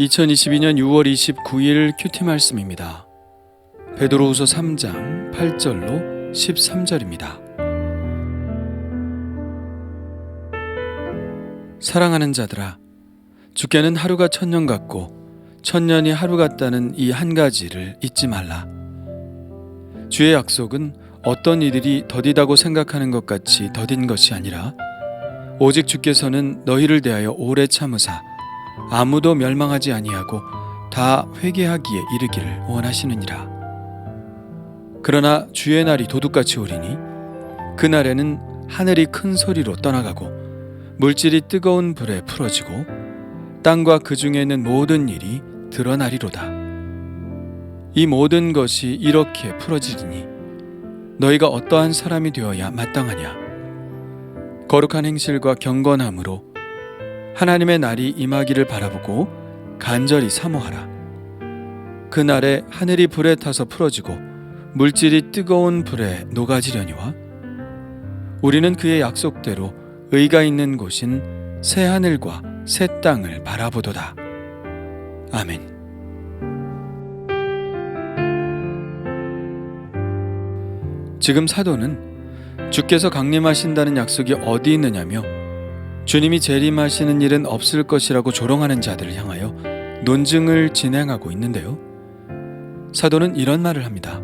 2022년 6월 29일 큐티 말씀입니다. 베드로후서 3장 8절로 13절입니다. 사랑하는 자들아 주께는 하루가 천년 같고 천년이 하루 같다는 이 한 가지를 잊지 말라. 주의 약속은 어떤 이들이 더디다고 생각하는 것 같이 더딘 것이 아니라 오직 주께서는 너희를 대하여 오래 참으사 아무도 멸망하지 아니하고 다 회개하기에 이르기를 원하시느니라. 그러나 주의 날이 도둑같이 오리니 그 날에는 하늘이 큰 소리로 떠나가고 물질이 뜨거운 불에 풀어지고 땅과 그 중에 있는 모든 일이 드러나리로다. 이 모든 것이 이렇게 풀어지리니 너희가 어떠한 사람이 되어야 마땅하냐? 거룩한 행실과 경건함으로 하나님의 날이 임하기를 바라보고 간절히 사모하라. 그 날에 하늘이 불에 타서 풀어지고 물질이 뜨거운 불에 녹아지려니와 우리는 그의 약속대로 의가 있는 곳인 새 하늘과 새 땅을 바라보도다. 아멘. 지금 사도는 주께서 강림하신다는 약속이 어디 있느냐며 주님이 재림하시는 일은 없을 것이라고 조롱하는 자들을 향하여 논증을 진행하고 있는데요. 사도는 이런 말을 합니다.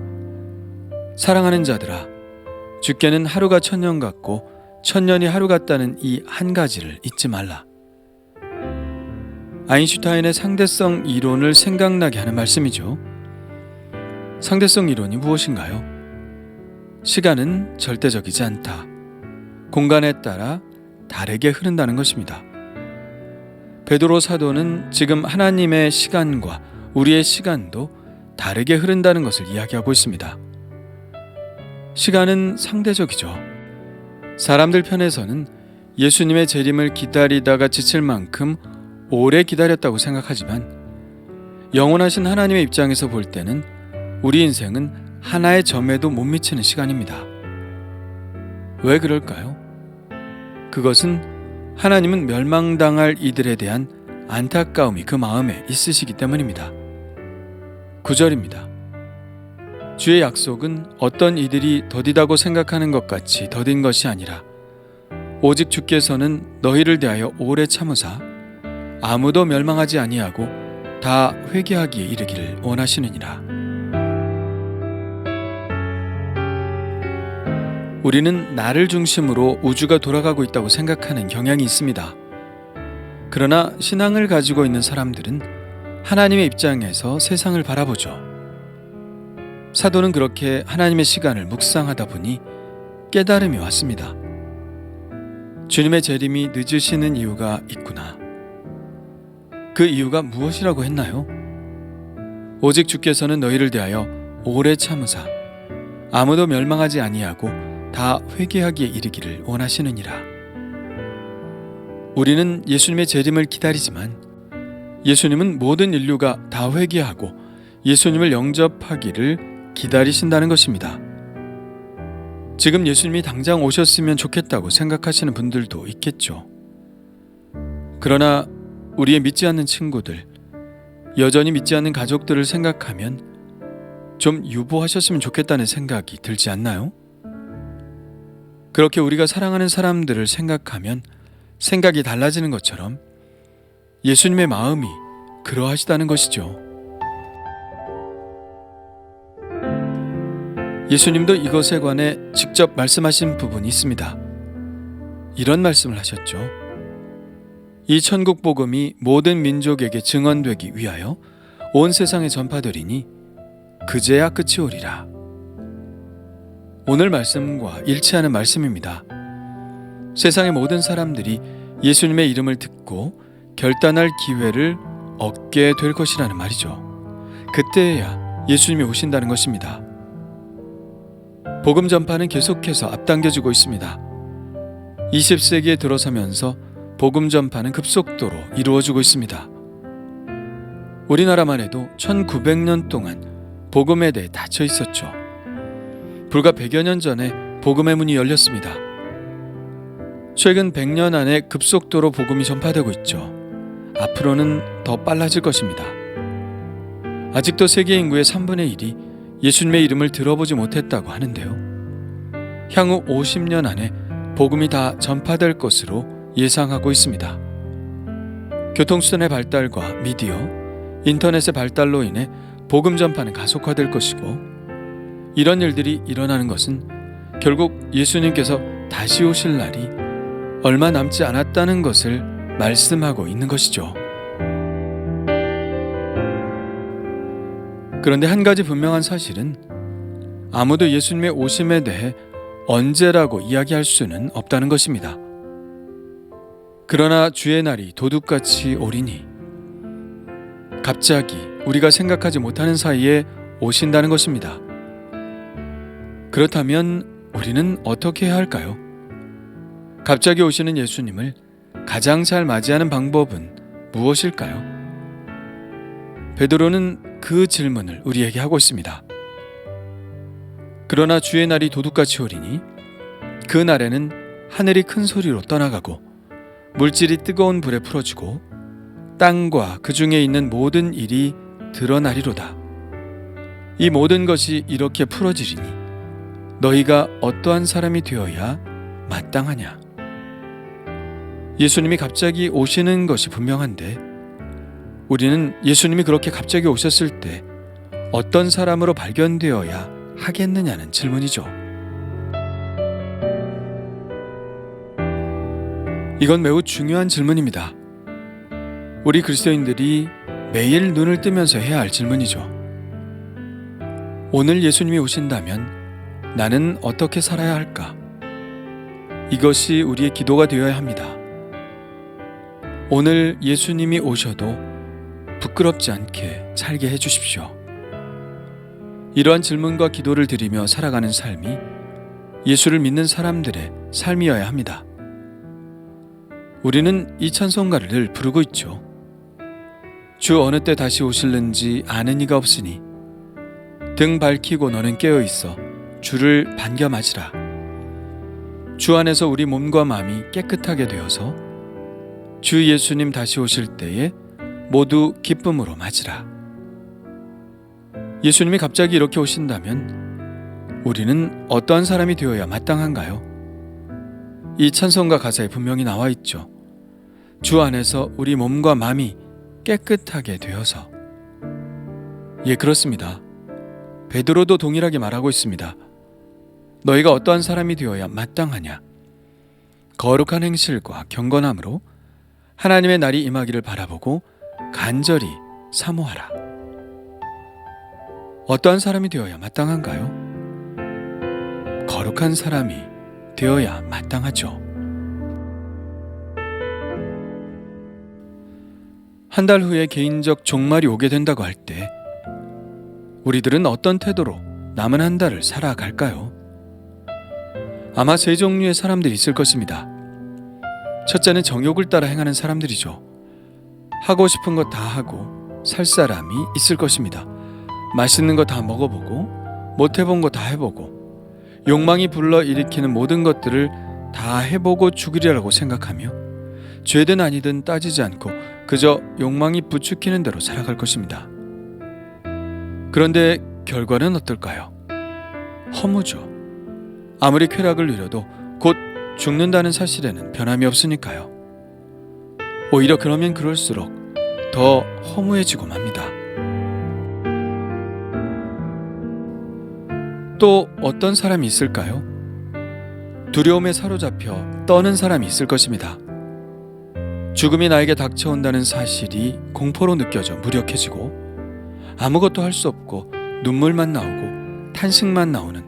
사랑하는 자들아, 주께는 하루가 천년 같고 천년이 하루 같다는 이 한 가지를 잊지 말라. 아인슈타인의 상대성 이론을 생각나게 하는 말씀이죠. 상대성 이론이 무엇인가요? 시간은 절대적이지 않다. 공간에 따라 다르게 흐른다는 것입니다. 베드로 사도는 지금 하나님의 시간과 우리의 시간도 다르게 흐른다는 것을 이야기하고 있습니다. 시간은 상대적이죠. 사람들 편에서는 예수님의 재림을 기다리다가 지칠 만큼 오래 기다렸다고 생각하지만 영원하신 하나님의 입장에서 볼 때는 우리 인생은 하나의 점에도 못 미치는 시간입니다. 왜 그럴까요? 그것은 하나님은 멸망당할 이들에 대한 안타까움이 그 마음에 있으시기 때문입니다. 9절입니다. 주의 약속은 어떤 이들이 더디다고 생각하는 것 같이 더딘 것이 아니라 오직 주께서는 너희를 대하여 오래 참으사 아무도 멸망하지 아니하고 다 회개하기에 이르기를 원하시느니라. 우리는 나를 중심으로 우주가 돌아가고 있다고 생각하는 경향이 있습니다. 그러나 신앙을 가지고 있는 사람들은 하나님의 입장에서 세상을 바라보죠. 사도는 그렇게 하나님의 시간을 묵상하다 보니 깨달음이 왔습니다. 주님의 재림이 늦으시는 이유가 있구나. 그 이유가 무엇이라고 했나요? 오직 주께서는 너희를 대하여 오래 참으사 아무도 멸망하지 아니하고 다 회개하기에 이르기를 원하시느니라. 우리는 예수님의 재림을 기다리지만 예수님은 모든 인류가 다 회개하고 예수님을 영접하기를 기다리신다는 것입니다. 지금 예수님이 당장 오셨으면 좋겠다고 생각하시는 분들도 있겠죠. 그러나 우리의 믿지 않는 친구들, 여전히 믿지 않는 가족들을 생각하면 좀 유보하셨으면 좋겠다는 생각이 들지 않나요? 그렇게 우리가 사랑하는 사람들을 생각하면 생각이 달라지는 것처럼 예수님의 마음이 그러하시다는 것이죠. 예수님도 이것에 관해 직접 말씀하신 부분이 있습니다. 이런 말씀을 하셨죠. 이 천국 복음이 모든 민족에게 증언되기 위하여 온 세상에 전파되리니 그제야 끝이 오리라. 오늘 말씀과 일치하는 말씀입니다. 세상의 모든 사람들이 예수님의 이름을 듣고 결단할 기회를 얻게 될 것이라는 말이죠. 그때야 예수님이 오신다는 것입니다. 복음 전파는 계속해서 앞당겨지고 있습니다. 20세기에 들어서면서 복음 전파는 급속도로 이루어지고 있습니다. 우리나라만 해도 1900년 동안 복음에 대해 닫혀 있었죠. 불과 100여 년 전에 복음의 문이 열렸습니다. 최근 100년 안에 급속도로 복음이 전파되고 있죠. 앞으로는 더 빨라질 것입니다. 아직도 세계 인구의 3분의 1이 예수님의 이름을 들어보지 못했다고 하는데요. 향후 50년 안에 복음이 다 전파될 것으로 예상하고 있습니다. 교통수단의 발달과 미디어, 인터넷의 발달로 인해 복음 전파는 가속화될 것이고 이런 일들이 일어나는 것은 결국 예수님께서 다시 오실 날이 얼마 남지 않았다는 것을 말씀하고 있는 것이죠. 그런데 한 가지 분명한 사실은 아무도 예수님의 오심에 대해 언제라고 이야기할 수는 없다는 것입니다. 그러나 주의 날이 도둑같이 오리니 갑자기 우리가 생각하지 못하는 사이에 오신다는 것입니다. 그렇다면 우리는 어떻게 해야 할까요? 갑자기 오시는 예수님을 가장 잘 맞이하는 방법은 무엇일까요? 베드로는 그 질문을 우리에게 하고 있습니다. 그러나 주의 날이 도둑같이 오리니 그 날에는 하늘이 큰 소리로 떠나가고 물질이 뜨거운 불에 풀어지고 땅과 그 중에 있는 모든 일이 드러나리로다. 이 모든 것이 이렇게 풀어지리니 너희가 어떠한 사람이 되어야 마땅하냐? 예수님이 갑자기 오시는 것이 분명한데 우리는 예수님이 그렇게 갑자기 오셨을 때 어떤 사람으로 발견되어야 하겠느냐는 질문이죠. 이건 매우 중요한 질문입니다. 우리 그리스도인들이 매일 눈을 뜨면서 해야 할 질문이죠. 오늘 예수님이 오신다면 나는 어떻게 살아야 할까? 이것이 우리의 기도가 되어야 합니다. 오늘 예수님이 오셔도 부끄럽지 않게 살게 해 주십시오. 이러한 질문과 기도를 드리며 살아가는 삶이 예수를 믿는 사람들의 삶이어야 합니다. 우리는 이 찬송가를 늘 부르고 있죠. 주 어느 때 다시 오실는지 아는 이가 없으니 등 밝히고 너는 깨어 있어 주를 반겨 맞으라. 주 안에서 우리 몸과 마음이 깨끗하게 되어서 주 예수님 다시 오실 때에 모두 기쁨으로 맞으라. 예수님이 갑자기 이렇게 오신다면 우리는 어떠한 사람이 되어야 마땅한가요? 이 찬송가 가사에 분명히 나와 있죠. 주 안에서 우리 몸과 마음이 깨끗하게 되어서. 예, 그렇습니다. 베드로도 동일하게 말하고 있습니다. 너희가 어떠한 사람이 되어야 마땅하냐? 거룩한 행실과 경건함으로 하나님의 날이 임하기를 바라보고 간절히 사모하라. 어떠한 사람이 되어야 마땅한가요? 거룩한 사람이 되어야 마땅하죠. 한 달 후에 개인적 종말이 오게 된다고 할 때 우리들은 어떤 태도로 남은 한 달을 살아갈까요? 아마 세 종류의 사람들이 있을 것입니다. 첫째는 정욕을 따라 행하는 사람들이죠. 하고 싶은 거다 하고 살 사람이 있을 것입니다. 맛있는 거 다 먹어보고 못 해본 거 다 해보고 욕망이 불러 일으키는 모든 것들을 다 해보고 죽으리라고 생각하며 죄든 아니든 따지지 않고 그저 욕망이 부추기는 대로 살아갈 것입니다. 그런데 결과는 어떨까요? 허무죠. 아무리 쾌락을 누려도 곧 죽는다는 사실에는 변함이 없으니까요. 오히려 그러면 그럴수록 더 허무해지고 맙니다. 또 어떤 사람이 있을까요? 두려움에 사로잡혀 떠는 사람이 있을 것입니다. 죽음이 나에게 닥쳐온다는 사실이 공포로 느껴져 무력해지고 아무것도 할 수 없고 눈물만 나오고 탄식만 나오는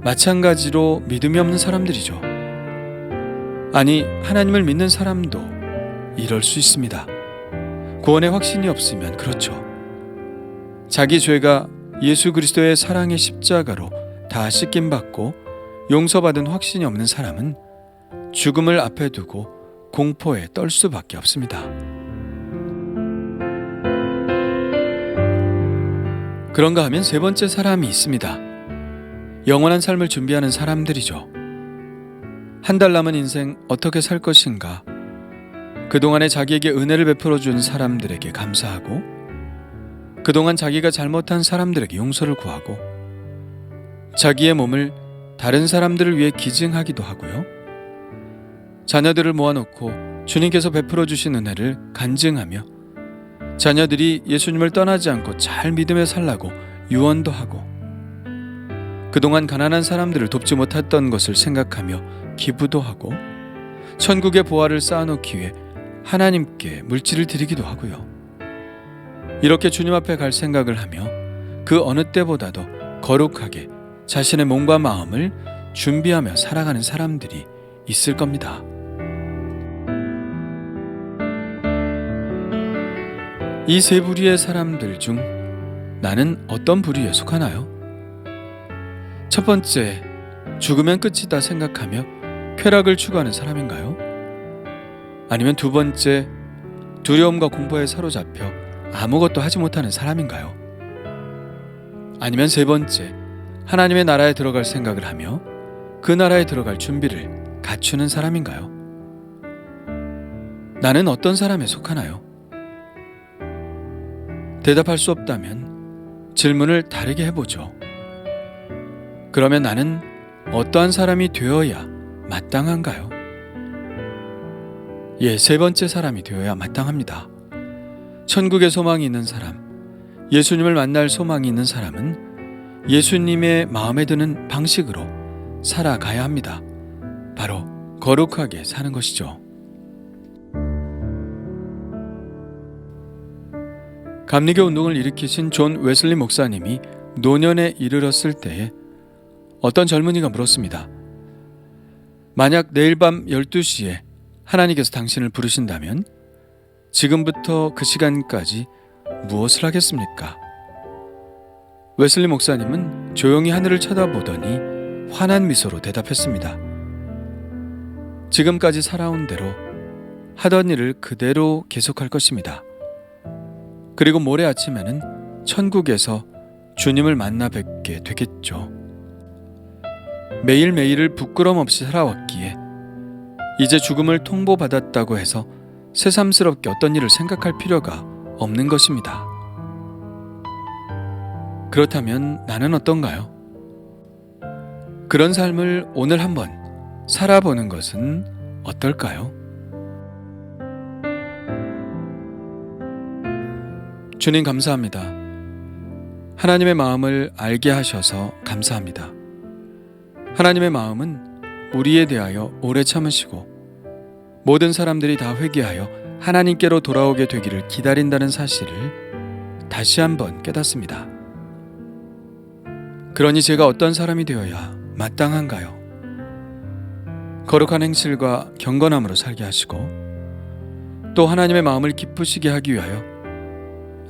마찬가지로 믿음이 없는 사람들이죠. 아니, 하나님을 믿는 사람도 이럴 수 있습니다. 구원의 확신이 없으면 그렇죠. 자기 죄가 예수 그리스도의 사랑의 십자가로 다 씻김 받고 용서받은 확신이 없는 사람은 죽음을 앞에 두고 공포에 떨 수밖에 없습니다. 그런가 하면 세 번째 사람이 있습니다. 영원한 삶을 준비하는 사람들이죠. 한 달 남은 인생 어떻게 살 것인가 그동안에 자기에게 은혜를 베풀어 준 사람들에게 감사하고 그동안 자기가 잘못한 사람들에게 용서를 구하고 자기의 몸을 다른 사람들을 위해 기증하기도 하고요. 자녀들을 모아놓고 주님께서 베풀어 주신 은혜를 간증하며 자녀들이 예수님을 떠나지 않고 잘 믿음에 살라고 유언도 하고 그동안 가난한 사람들을 돕지 못했던 것을 생각하며 기부도 하고 천국의 보화를 쌓아놓기 위해 하나님께 물질을 드리기도 하고요. 이렇게 주님 앞에 갈 생각을 하며 그 어느 때보다도 거룩하게 자신의 몸과 마음을 준비하며 살아가는 사람들이 있을 겁니다. 이 세 부류의 사람들 중 나는 어떤 부류에 속하나요? 첫 번째, 죽으면 끝이다 생각하며 쾌락을 추구하는 사람인가요? 아니면 두 번째, 두려움과 공포에 사로잡혀 아무것도 하지 못하는 사람인가요? 아니면 세 번째, 하나님의 나라에 들어갈 생각을 하며 그 나라에 들어갈 준비를 갖추는 사람인가요? 나는 어떤 사람에 속하나요? 대답할 수 없다면 질문을 다르게 해보죠. 그러면 나는 어떠한 사람이 되어야 마땅한가요? 예, 세 번째 사람이 되어야 마땅합니다. 천국의 소망이 있는 사람, 예수님을 만날 소망이 있는 사람은 예수님의 마음에 드는 방식으로 살아가야 합니다. 바로 거룩하게 사는 것이죠. 감리교 운동을 일으키신 존 웨슬리 목사님이 노년에 이르렀을 때에 어떤 젊은이가 물었습니다. 만약 내일 밤 12시에 하나님께서 당신을 부르신다면 지금부터 그 시간까지 무엇을 하겠습니까? 웨슬리 목사님은 조용히 하늘을 쳐다보더니 환한 미소로 대답했습니다. 지금까지 살아온 대로 하던 일을 그대로 계속할 것입니다. 그리고 모레 아침에는 천국에서 주님을 만나 뵙게 되겠죠. 매일매일을 부끄럼 없이 살아왔기에 이제 죽음을 통보받았다고 해서 새삼스럽게 어떤 일을 생각할 필요가 없는 것입니다. 그렇다면 나는 어떤가요? 그런 삶을 오늘 한번 살아보는 것은 어떨까요? 주님 감사합니다. 하나님의 마음을 알게 하셔서 감사합니다. 하나님의 마음은 우리에 대하여 오래 참으시고 모든 사람들이 다 회개하여 하나님께로 돌아오게 되기를 기다린다는 사실을 다시 한번 깨닫습니다. 그러니 제가 어떤 사람이 되어야 마땅한가요? 거룩한 행실과 경건함으로 살게 하시고 또 하나님의 마음을 기쁘시게 하기 위하여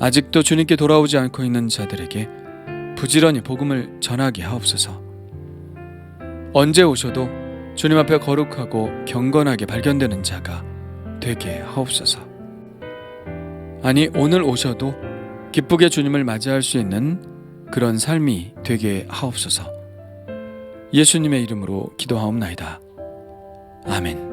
아직도 주님께 돌아오지 않고 있는 자들에게 부지런히 복음을 전하게 하옵소서. 언제 오셔도 주님 앞에 거룩하고 경건하게 발견되는 자가 되게 하옵소서. 아니, 오늘 오셔도 기쁘게 주님을 맞이할 수 있는 그런 삶이 되게 하옵소서. 예수님의 이름으로 기도하옵나이다. 아멘.